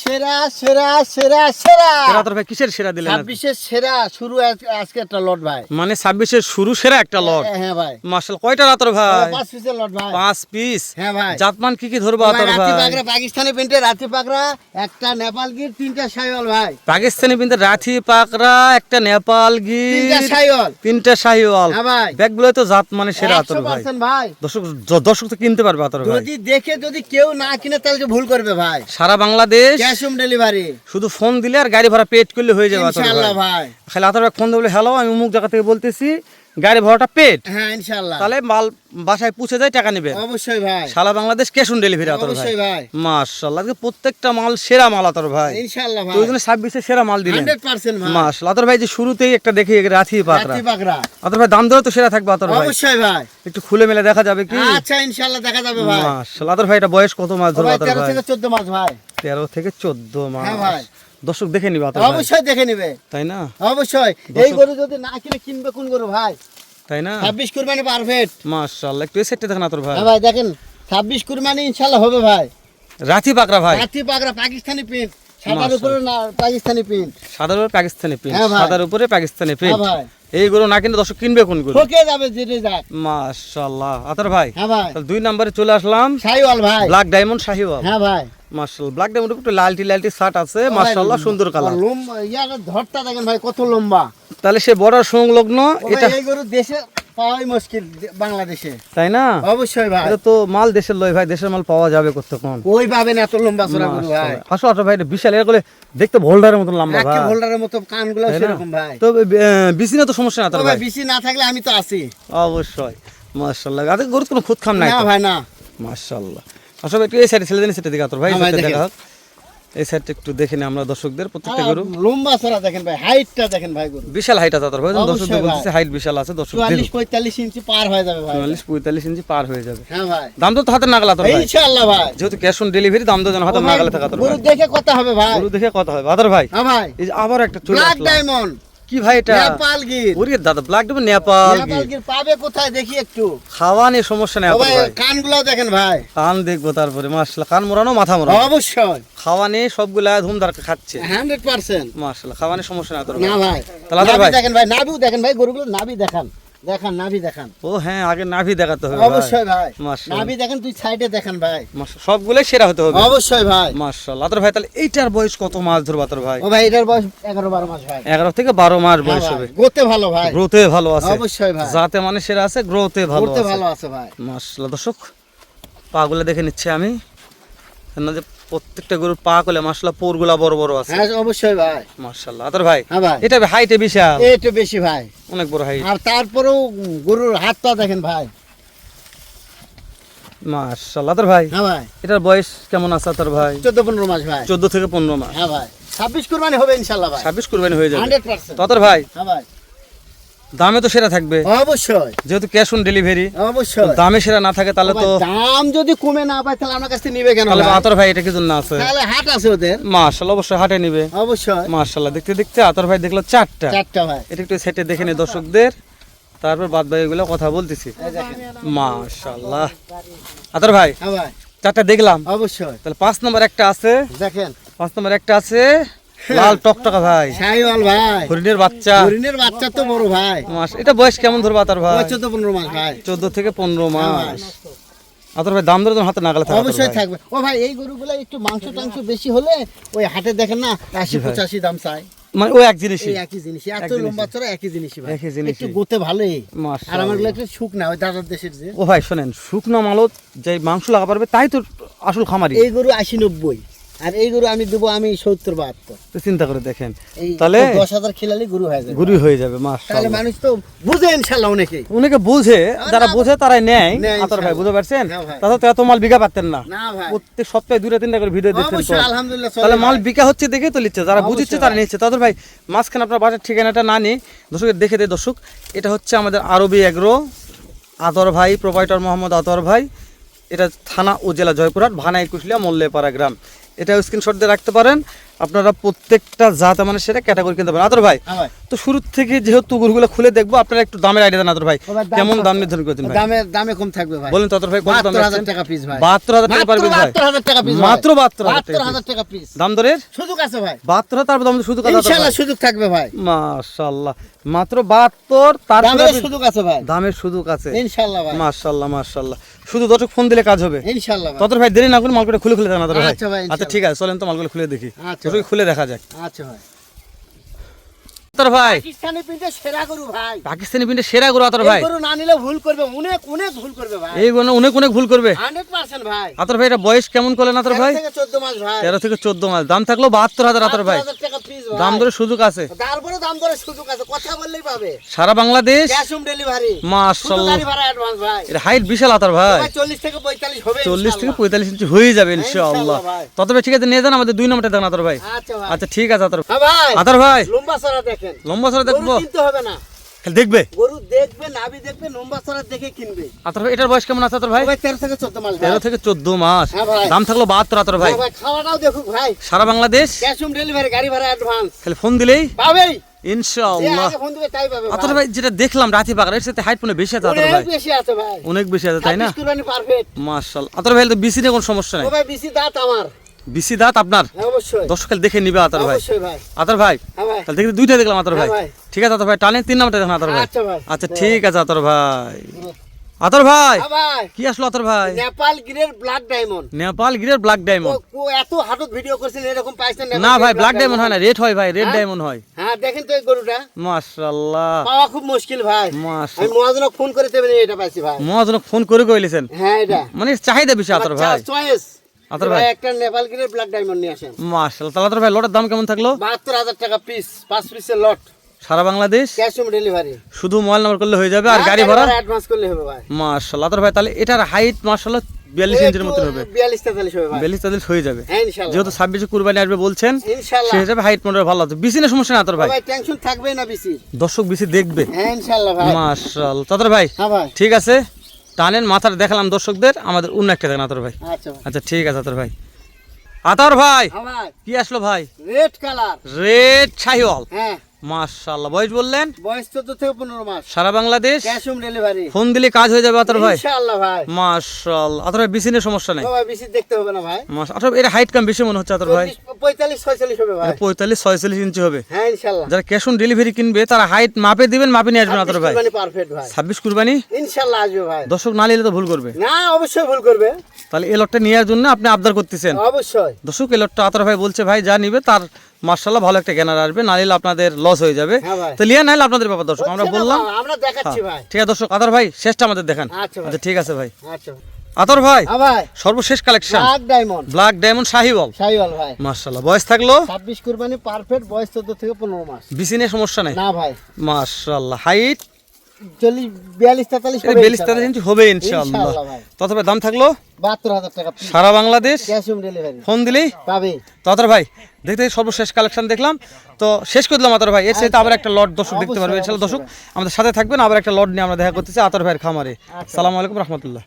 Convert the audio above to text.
সেরা সেরা সেরা সেরা। সেরা তোর ভাই কিসের সেরা দিলেন? ছাব্বিশের সেরা শুরু আজকে একটা লট ভাই। মানে ছাব্বিশের শুরু সেরা একটা লট? হ্যাঁ, হ্যাঁ ভাই। মার্শাল কয়টা রাতর ভাই? পাঁচ পিসের লট ভাই। পাঁচ পিস? হ্যাঁ ভাই। জাতমান কি কি ধরবো ভাই, রাতি ভাই? পাকড়া পাকিস্তানি প্রিন্টের রাতি পাকড়া একটা নেপাল গির তিনটা সাইওয়াল ভাই। পাকিস্তানি কিন্তু রাথি পাকড়া একটা নেপাল তিনটা গির সাইওয়াল তিনটা শাহিওয়াল। হ্যাঁ ভাই। ব্যাগগুলো তো জাত মানে সেরা আতর ভাই। দর্শক দর্শক তো কিনতে পারবে আতর ভাই। যদি দেখে যদি কেউ না কিনে তাহলে ভুল করবে ভাই। সারা বাংলাদেশ ক্যাশ অন ডেলিভারি। শুধু ফোন দিলে আর গাড়ি ভাড়া পেড করলে হয়ে যাবে ইনশাআল্লাহ ভাই। খালি আতর ফোন দেবলে হ্যালো আমি অমুক জায়গা থেকে বলতেছি গাড়ি ভাড়াটা পেড হ্যাঁ ইনশাআল্লাহ। তাহলে মাল বাসায় পৌঁছে যায় টাকা নেবে। অবশ্যই ভাই। সারা বাংলাদেশ ক্যাশ অন ডেলিভারি আতর ভাই। অবশ্যই ভাই। মাশাআল্লাহ প্রত্যেকটা মাল সেরা মাল আতর ভাই। ইনশাআল্লাহ ভাই। ওই জন্য ছাব্বিশে সেরা মাল দিলেন। হান্ড্রেড পার্সেন্ট ভাই। মাশাআল্লাহ আতর ভাই যে শুরুতেই একটা দেখি রাথি পাকড়া। রাতি পাকড়া। আতর ভাই দাম দরে তো সেরা থাকবে আতর ভাই। অবশ্যই ভাই। একটু খুলে মেলে দেখা যাবে কি? আচ্ছা ইনশাআল্লাহ দেখা যাবে ভাই। মাশাআল্লাহ আতর ভাই এটা বয়স কত মাস ভাই আতর তেরো ভাই? থেকে চোদ্দ মাস ভাই। তেরো থেকে চোদ্দ মাস। হ্যাঁ ভাই। দর্শক দেখে নিবে অবশ্যই দেখে নিবে। তাই না? অবশ্যই। এই গরু যদি না কিনে কিনবে কোন গরু ভাই? তাই না? ছাব্বিশ কুরবানি পারফেক্ট মাশাআল্লাহ একটু সেটটা দেখেন আতর ভাই। হ্যাঁ ভাই দেখেন ছাব্বিশ কুরবানি ইনশাল্লাহ হবে ভাই। রাথি পাকড়া ভাই। রাতি পাকড়া পাকিস্তানি প্রিন্ট সাদার উপরে না পাকিস্তানি প্রিন্ট সাদার উপরে পাকিস্তানি প্রিন্ট হ্যাঁ সাদার উপরে পাকিস্তানি হ্যাঁ প্রিন্ট ভাই। এইগুলো না কিনলে দর্শক কিনবে কোনগুলো ঠকে যাবে যেতে যাক মাশাআল্লাহ। আতর ভাই হ্যাঁ ভাই। তাহলে দুই নম্বরে চলে আসলাম। সাইওয়াল ভাই। Black diamond Sahiwal. হ্যাঁ ভাই। মাশাআল্লাহ। ব্ল্যাক ডায়মন্ড একটু লালটি লালটি শার্ট আছে মাশাআল্লাহ সুন্দর কালার লম্বা ধরটা দেখেন ভাই কত লম্বা। তাহলে সে বর্ডার সংলগ্ন এটা এই গরু দেশে পাওয়াই মুশকিল বাংলাদেশে। তাই না? অবশ্যই ভাই। এটা তো মাল দেশের লয় ভাই দেশের মাল পাওয়া যাবে ওই পাবেন এত লম্বা চড়া গরু ভাই। আসো আসো ভাই এটা বিশাল এর করে দেখতে ভোল্ডারের মতো লম্বা ভাই। ভোল্ডারের মতো কানগুলো না? সেরকম ভাই। তো বিসিনে তো সমস্যা না তোর ভাই? ভাই না থাকলে আমি তো আছি। অবশ্যই। মাশাআল্লাহ। আরে গরু কোনো খুদ খাম নাই না ভাই না। মাশাআল্লাহ। আসলে একটু এই সাইডে ছেলে দেন সেটা দিকে তোর ভাই। দেখা হোক। এই সাইডটা একটু দেখে আমরা দর্শকদের প্রত্যেকটা গরু। লম্বা দেখেন ভাই হাইটটা দেখেন ভাই গরু। বিশাল হাইট আছে ভাই দর্শকদের বলতেছে হাইট বিশাল আছে দর্শক চুয়াল্লিশ পঁয়তাল্লিশ ইঞ্চি পার হয়ে যাবে ভাই। চুয়াল্লিশ পঁয়তাল্লিশ ইঞ্চি পার হয়ে যাবে। হ্যাঁ ভাই। দাম তো হাতে নাগালা তোর ভাই। ইনশাআল্লাহ ভাই। যেহেতু ক্যাশ অন ডেলিভারি দাম তো যেন হাতে নাগালে থাকা তোর গরু দেখে কথা হবে ভাই। গরু দেখে কথা হয় বাদর ভাই হ্যাঁ ভাই। এই আবার একটা চলে ব্ল্যাক ডায়মন্ড কি ভাই এটা? নেপাল গির। ওরে দাদা ব্ল্যাক নেপাল নেপাল গির। পাবে কোথায় দেখি একটু। খাওয়া নিয়ে সমস্যা নেই ভাই। কানগুলো দেখেন ভাই। কান দেখব তারপরে মাসলা কান মোড়ানো মাথা মোড়ানো। অবশ্যই। খাওয়া নিয়ে সবগুলা ধুমধার খাচ্ছে। 100% মাশাআল্লাহ খাওয়া নিয়ে সমস্যা না ভাই। তাহলে ভাই। দেখেন ভাই নাবু দেখেন ভাই গরুগুলো নাবি দেখান। দেখান নাভি দেখান। ও হ্যাঁ আগে নাভি দেখাতে হবে অবশ্যই ভাই। নাভি দেখেন তুই সাইডে দেখান ভাই। সবগুলোই সেরা হতে হবে। অবশ্যই ভাই। মাশাআল্লাহ তোর ভাই তাহলে এইটার বয়স কত মাস ধরবা তোর ভাই? ও ভাই এটার বয়স এগারো বারো মাস ভাই। এগারো থেকে বারো মাস হ্যাঁ বয়স হবে। গোতে ভালো ভাই। গ্রোথে ভালো আছে। অবশ্যই ভাই। যাতে মানে সেরা আছে গ্রোথে ভালো আছে। ভালো আছে ভাই। মাশাআল্লাহ দর্শক পাগুলো দেখে নিচ্ছে আমি। কেন যে প্রত্যেকটা গরুর পা গুলা মাশাআল্লাহ পোরগুলা বড় বড় আছে। হ্যাঁ অবশ্যই ভাই। মাশাআল্লাহ। তোর ভাই হ্যাঁ ভাই। এটা হাইটে বিশাল। একটু বেশি ভাই। অনেক বড় হাইট। আর তারপরেও গরুর হাত পা দেখেন ভাই। মাশাআল্লাহ। তোর ভাই হ্যাঁ ভাই। এটার বয়স কেমন আছে তোর ভাই? চোদ্দ পনেরো মাস ভাই। চোদ্দ থেকে পনেরো মাস। হ্যাঁ ভাই। ছাব্বিশ কুরবানি হবে ইনশাল্লাহ ভাই। ছাব্বিশ কুরবানি হয়ে যাবে। Hundred percent. তোর ভাই হ্যাঁ ভাই। দামে তো সেরা থাকবে। অবশ্যই। যেহেতু ক্যাশ অন ডেলিভারি অবশ্যই। দামে সেরা না থাকে তাহলে তো দাম যদি কমে না পায় তাহলে আমার কাছ থেকে নিবে কেন তাহলে আতর ভাই এটা কি জন্য আছে? তাহলে হাট আছে ওদের। মাশাআল্লাহ অবশ্যই হাটে নিবে। অবশ্যই। মাশাআল্লাহ দেখতে দেখতে আতর ভাই দেখল চারটা। চারটা ভাই। এটা একটু সেটে দেখে নি দর্শকদের। তারপর বাদ ভাই এগুলো কথা বলতেছি। মাশাআল্লাহ। আতর ভাই হ্যাঁ ভাই। চারটা দেখলাম। অবশ্যই। তাহলে পাঁচ নম্বর একটা আছে। দেখেন। পাঁচ নম্বর একটা আছে। লাল টকটকা ভাই। শাহিওয়াল ভাই। হরিণের বাচ্চা। হরিণের বাচ্চা তো বড় ভাই। মাস এটা বয়স কেমন ধরবা আতর ভাই? চোদ্দ পনেরো মাস ভাই। চোদ্দ থেকে পনেরো হ্যাঁ মাস। আতর ভাই দাম ধরে হাতে নাগালে থাকে আতর অবশ্যই থাকবে। ও ভাই এই গরুগুলো একটু মাংস টাংস বেশি হলে ওই হাটে দেখেন না আশি। পঁচাশি দাম চাই। মানে ও এক জিনিসই। একই জিনিস এত লম্বা চড়া একই জিনিসই ভাই। একই জিনিসই। একটু গোতে ভালোই। আর আমারগুলো একটু শুক না ওই দাদার দেশের যে। ও ভাই শোনেন শুকনো মালত যে মাংস লাগা পারবে তাই তো আসল খামারি। এই গরু আশি নব্বই। আর এই গরু আমি দেবো আমি সত্তর বাহাত্তর। তো চিন্তা করে দেখেন। তাহলে দশ হাজার খেলালে গরু হয়ে যাবে। গুরু হয়ে যাবে তাহলে মানুষ তো বুঝে ইনশাল্লাহ অনেকেই। অনেকে বুঝে যারা বুঝে তারাই নেয়। আতর ভাই বুঝতে পারছেন? তাহলে তো এত মাল বিঘা পাচ্ছেন না। না প্রত্যেক সপ্তাহে দুটা তিনটা করে ভিডিও দিচ্ছেন তাহলে মাল বিকা হচ্ছে দেখে তো নিচ্ছে যারা বুঝিচ্ছে তারা নিচ্ছে। তাদের ভাই মাঝখানে আপনার বাজার ঠিকানাটা না নিয়ে দর্শকের দেখে দেয় দর্শক এটা হচ্ছে আমাদের আরবি এগ্রো। আতর ভাই প্রোপাইটর মোহাম্মদ আতর ভাই এটা থানা ও জেলা জয়পুরহাট ভানাই কুশলিয়া মল্লেপাড়া গ্রাম। এটা স্ক্রিনশট দিয়ে রাখতে পারেন। আপনারা প্রত্যেকটা জাত মানে সেটা ক্যাটাগরি কিনতে পারেন। ভাই হ্যাঁ তো শুরু থেকে যেহেতু গরুগুলো খুলে দেখব আপনারা একটু দামের আইডিয়া দেন আতর ভাই। ভাই, কেমন দাম নির্ধারণ করেছেন ভাই? দামে দামে কম থাকবে ভাই। বলেন তো ভাই কত দাম রাখছেন? টাকা পিস ভাই। বাহাত্তর হাজার টাকা পারবেন ভাই। বাহাত্তর হাজার টাকা পিস মাত্র বাহাত্তর হাজার বাহাত্তর টাকা হাজার টাকা পিস দাম দরের সুযোগ আছে ভাই। বাহাত্তর হাজার তারপর দাম শুধু কথা ইনশাআল্লাহ সুযোগ থাকবে ভাই। মাশাল্লাহ। মাত্র বাহাত্তর তারপরে দামের সুযোগ আছে ভাই। দামের সুযোগ আছে। ইনশাআল্লাহ ভাই। মাশাল্লাহ মাশাল্লাহ। শুধু দর্শক ফোন দিলে কাজ হবে। ইনশাআল্লাহ ভাই। ততর ভাই দেরি না করে মালগুলো খুলে খুলে দেন আতর ভাই। আচ্ছা ভাই, আচ্ছা ঠিক আছে চলেন তো মালগুলো খুলে দেখি। আচ্ছা দর্শক খুলে দেখা যাক। আচ্ছা ভাই। আতর ভাই। পাকিস্তানি পিন্ডে সেরা গরু ভাই। পাকিস্তানি পিন্ডে সেরা গরু আতর ভাই। গরু না নিলে ভুল করবে অনেক অনেক ভুল করবে ভাই। এই গরু অনেক অনেক ভুল করবে। হান্ড্রেড পার্সেন্ট ভাই। আতর ভাই এটা বয়স কেমন করলেন আতর ভাই? তেরো থেকে চোদ্দ মাস ভাই। তেরো থেকে চোদ্দ মাস। দাম থাকল বাহাত্তর হাজার আতর ভাই। দাম ধরে সুযোগ আছে। তারপরে দাম সুযোগ আছে কথা বললেই পাবে। সারা বাংলাদেশ? Cash on delivery. ভাই। এর হাইট বিশাল আতার ভাই। ভাই চল্লিশ থেকে পঁয়তাল্লিশ হবে চল্লিশ থেকে ইনশাআল্লাহ। পঁয়তাল্লিশ ইঞ্চি হয়ে যাবে ইনশাআল্লাহ। তত ঠিক আছে নিয়ে যান আমাদের দুই নম্বরটা দেন আতার ভাই। আচ্ছা আচ্ছা ঠিক আছে আতার। হ্যাঁ ভাই। আতার ভাই। লম্বা সরা দেখেন। লম্বা সরে দেখব। কিন্তু হবে না। খালি দেখবে? গরু দেখবে নাভি দেখবে লম্বা সরা দেখে কিনবে। আতর ভাই এটার বয়স কেমন আছে আতর ভাই? ভাই তেরো থেকে চোদ্দ মাস ভাই। তেরো থেকে চোদ্দ মাস। দাম থাকল বাহাত্তর আতর ভাই? ভাই খাওয়াটাও দেখুক ভাই। সারা বাংলাদেশ? ক্যাশ অন ডেলিভারি গাড়ি ভাড়া অ্যাডভান্স খালি ফোন দিলেই? পাবেই। ইনশাআল্লাহ। ফোন দিবে তাই পাবে আতর ভাই। যেটা দেখলাম রাতি সাথে হাইট বেশি আছে আতর ভাই অনেক বেশি আছে ভাই। অনেক বেশি আছে তাই না? মার্শাল আতর ভাই তো বিসি নিয়ে কোনো সমস্যা নাই? ভাই বেশি দাঁত আমার। বিসি দাঁত আপনার? হ্যাঁ, দর্শক দেখে নিবে আতর ভাই। ভাই। আতর ভাই? হ্যাঁ তাহলে দেখি দুইটা দেখলাম আতর ভাই। হ্যাঁ ঠিক আছে আতর ভাই টানে তিন নাম্বারটা দেখেন আতর ভাই। আচ্ছা আচ্ছা ঠিক আছে আতর ভাই। আতর ভাই হ্যাঁ কি আসলো আতর ভাই? নেপাল গিরের ব্লাড ডায়মন্ড। নেপাল গিরের ব্ল্যাক ডায়মন্ড। এত হাটত ভিডিও করছেন এরকম পাইছেন না ভাই ব্ল্যাক ডায়মন্ড হয় না রেড হয় ভাই রেড হ্যাঁ? ডায়মন্ড হয়। হ্যাঁ দেখেন তো এই গরুটা। মাশাআল্লাহ। পাওয়া খুব মুশকিল ভাই। আমি মহাজনক ফোন করে দেবেন এটা পাইছি ভাই। মহাজনক ফোন করে কইলেছেন। হ্যাঁ এটা। মানে চাহিদা বেশি আতর ভাই। চয়েস আতর ভাই। একটা নেপাল গিরের ব্লাড ডায়মন্ড নিয়ে আসেন। মাশাআল্লাহ তাহলে আতর ভাই লটের দাম কেমন থাকল? টাকা পিস পিসের লট সারা বাংলাদেশ? ক্যাশ অন ডেলিভারি শুধু মোবাইল নাম্বার করলে হয়ে যাবে আর গাড়ি ভাড়া? অ্যাডভান্স করলে হবে ভাই। মাশাআল্লাহ আতর ভাই তাহলে এটার হাইট মাশাআল্লাহ বিয়াল্লিশ ইঞ্চির মতো হবে। বিয়াল্লিশ তেতাল্লিশ হবে বিয়াল্লিশ তাদের হয়ে যাবে। হ্যাঁ যেহেতু ছাব্বিশে কুরবানি আসবে বলছেন সেই হিসাবে হাইট মোটর ভালো আছে। সমস্যা না আতর ভাই। টেনশন থাকবে না বেশি দর্শক বিসি দেখবে। হ্যাঁ হ্যাঁ ভাই। ঠিক আছে? টানেন মাথাটা দেখালাম দর্শকদের আমাদের অন্য একটা দেখেন আতর ভাই। আচ্ছা ভাই। আচ্ছা ঠিক আছে আতর ভাই। আতর ভাই ভাই কি আসলো ভাই? Red colour red Sahiwal. হ্যাঁ। মাশাআল্লাহ। বয়স বললেন? বয়স চোদ্দ থেকে পনেরো মাস। সারা Bangladesh? Cash on delivery phone দিলে কাজ হয়ে যাবে আতর ভাই? ইনশাআল্লাহ ভাই। মাশাআল্লাহ। আতর ভাই বিসিনের সমস্যা নাই? ভাই বেশি দেখতে হবে না ভাই। আতর এর হাইট কম বেশি মনে হচ্ছে আতর ভাই। চল্লিশ, পঁয়তাল্লিশ ছয়চল্লিশ হবে ভাই। পঁয়তাল্লিশ ছয়চল্লিশ ইঞ্চি হবে। হ্যাঁ ইনশাল্লাহ যারা ক্যাশ অন ডেলিভারি কিনবে তারা হাইট মাপে দিবেন মাপে নিয়ে আসবেন আতর ভাই। পারফেক্ট ভাই। ছাব্বিশ কুরবানি? ইনশাল্লাহ আসবে ভাই। দর্শক না নিলে তো ভুল করবে। না অবশ্যই ভুল করবে। তাহলে এই লটটা নেওয়ার জন্য আপনি আবদার করতেছেন। অবশ্যই। দর্শক এই লটটা আতর ভাই বলছে ভাই যা নিবে তার মার্শাল্লাহ ভালো একটা গ্যানার আসবে না নিলে আপনাদের লস হয়ে যাবে। হ্যাঁ তো লিয়া নাইলে আপনাদের ব্যাপার দর্শক আমরা বললাম আমরা দেখাচ্ছি ভাই। ঠিক আছে দর্শক আদার ভাই শেষটা আমাদের দেখান। আচ্ছা আচ্ছা ঠিক আছে ভাই। আচ্ছা আতর ভাই হ্যাঁ ভাই। সর্বশেষ collection black diamond black diamond Sahiwal Sahiwal ভাই। মার্শাল্লাহ বয়স থাকল? ছাব্বিশ কুরবানি পারফেক্ট বয়স চোদ্দ থেকে পনেরো মাস। বিসিনে সমস্যা নাই? না ভাই। মার্শাল্লাহ হাইট বিয়াল্লিশ তেতাল্লিশ এটা বিয়াল্লিশ তেতাল্লিশ ইঞ্চি হবে ইনশাআল্লাহ ইনশাআল্লাহ দাম থাকল? বাহাত্তর হাজার টাকা সারা Bangladesh? Cash on delivery phone দিলেই পাবে। তাতার ভাই দেখতে সর্বশেষ কালেকশন দেখলাম। তো শেষ করে দিলাম আতর ভাই। এর সাথে আবার একটা লট দর্শক দেখতে পারবে। ইনশাআল্লাহ দর্শক আমাদের সাথে থাকবেন আবার একটা লট নিয়ে আমরা দেখা করতেছি আতর ভাইয়ের খামারে। সালাম আলাইকুম রহমতুল্লাহ।